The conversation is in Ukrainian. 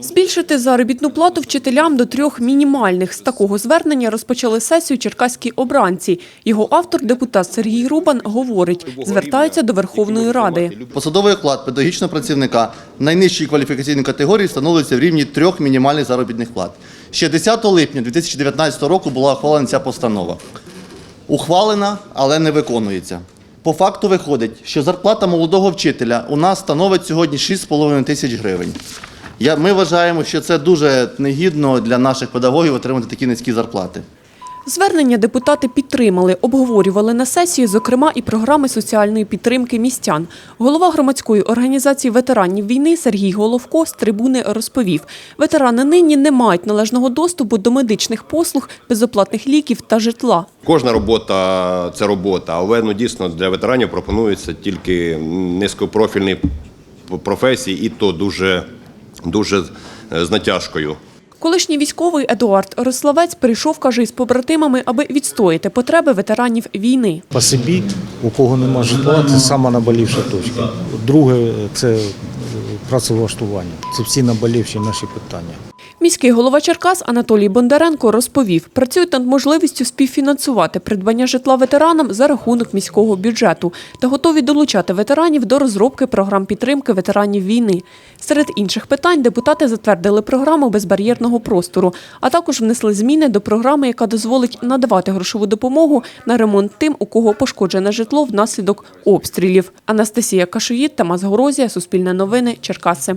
Збільшити заробітну плату вчителям до трьох мінімальних. З такого звернення розпочали сесію черкаські обранці. Його автор, депутат Сергій Рубан, говорить, звертаються до Верховної Ради. Посадовий оклад педагогічного працівника найнижчої кваліфікаційної категорії встановлюється в рівні трьох мінімальних заробітних плат. Ще 10 липня 2019 року була ухвалена ця постанова. Ухвалена, але не виконується. По факту виходить, що зарплата молодого вчителя у нас становить сьогодні 6,5 тисяч гривень. Я, ми вважаємо, що це дуже негідно для наших педагогів отримати такі низькі зарплати. Звернення депутати підтримали, обговорювали на сесії, зокрема, і програми соціальної підтримки містян. Голова громадської організації ветеранів війни Сергій Головко з трибуни розповів, ветерани нині не мають належного доступу до медичних послуг, безоплатних ліків та житла. Кожна робота це робота, але ну дійсно для ветеранів пропонуються тільки низькопрофільні професії, і то дуже, дуже е, з натяжкою. Колишній військовий Едуард Рославець прийшов, каже, із побратимами, аби відстояти потреби ветеранів війни. По собі, у кого нема житла, це сама наболівша точка. Друге це працевлаштування. Це всі наболівші наші питання. Міський голова Черкас Анатолій Бондаренко розповів, працюють над можливістю співфінансувати придбання житла ветеранам за рахунок міського бюджету та готові долучати ветеранів до розробки програм підтримки ветеранів війни. Серед інших питань депутати затвердили програму безбар'єрного простору, а також внесли зміни до програми, яка дозволить надавати грошову допомогу на ремонт тим, у кого пошкоджене житло внаслідок обстрілів. Анастасія Кашуїд, Тамас Горозія, Суспільне новини, Черкаси.